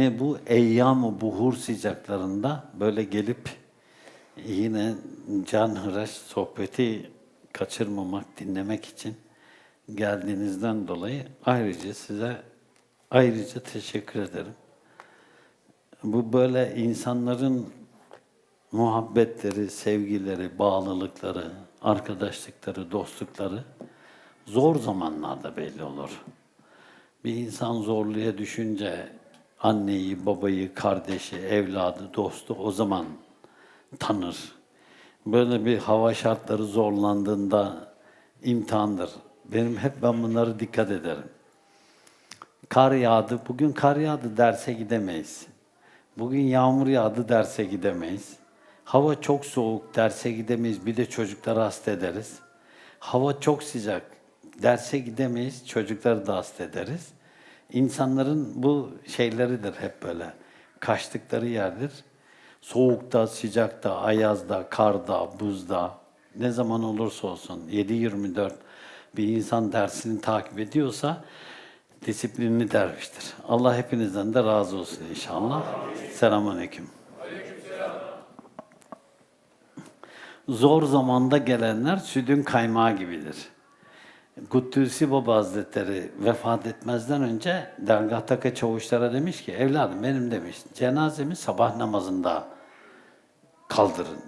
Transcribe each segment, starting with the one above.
Hani bu eyyam-ı buhur sıcaklarında böyle gelip yine can hıraş sohbeti kaçırmamak, dinlemek için geldiğinizden dolayı ayrıca size ayrıca teşekkür ederim. Bu böyle insanların muhabbetleri, sevgileri, bağlılıkları, arkadaşlıkları, dostlukları zor zamanlarda belli olur. Bir insan zorluğa düşünce anneyi, babayı, kardeşi, evladı, dostu o zaman tanır. Böyle bir hava şartları zorlandığında imtihandır. Benim hep ben bunları dikkat ederim. Kar yağdı, bugün kar yağdı derse gidemeyiz. Bugün yağmur yağdı derse gidemeyiz. Hava çok soğuk derse gidemeyiz. Bir de çocukları hasta ederiz. Hava çok sıcak derse gidemeyiz. Çocukları da hasta ederiz. İnsanların bu şeyleridir hep böyle. Kaçtıkları yerdir. Soğukta, sıcakta, ayazda, karda, buzda ne zaman olursa olsun 7-24 bir insan dersini takip ediyorsa disiplinli derviştir. Allah hepinizden de razı olsun inşallah. Selamünaleyküm. Zor zamanda gelenler südün kaymağı gibidir. Kudüs'ü Baba Hazretleri vefat etmezden önce dergahtaki çavuşlara demiş ki, evladım benim demiş, cenazemi sabah namazında kaldırın.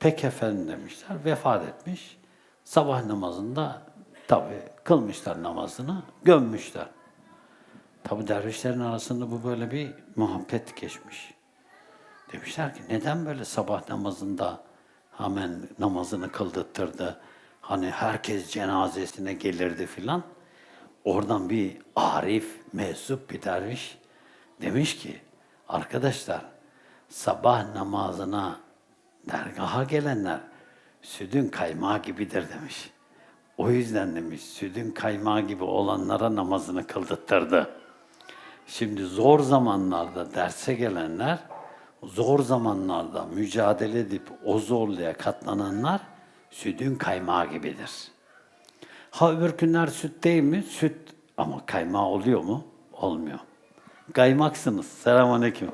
Pek efendim demişler, vefat etmiş. Sabah namazında tabi kılmışlar namazını, gömmüşler. Tabi dervişlerin arasında bu böyle bir muhabbet geçmiş. Demişler ki neden böyle sabah namazında hemen namazını kıldırttırdı? Hani herkes cenazesine gelirdi filan. Oradan bir arif, meczup bir derviş demiş ki arkadaşlar sabah namazına dergaha gelenler südün kaymağı gibidir demiş. O yüzden demiş südün kaymağı gibi olanlara namazını kıldırttırdı. Şimdi zor zamanlarda derse gelenler, zor zamanlarda mücadele edip o zorluğa katlananlar sütün kaymağı gibidir. Ha öbür günler süt değil mi? Süt ama kaymağı oluyor mu? Olmuyor. Kaymaksınız. Selamünaleyküm.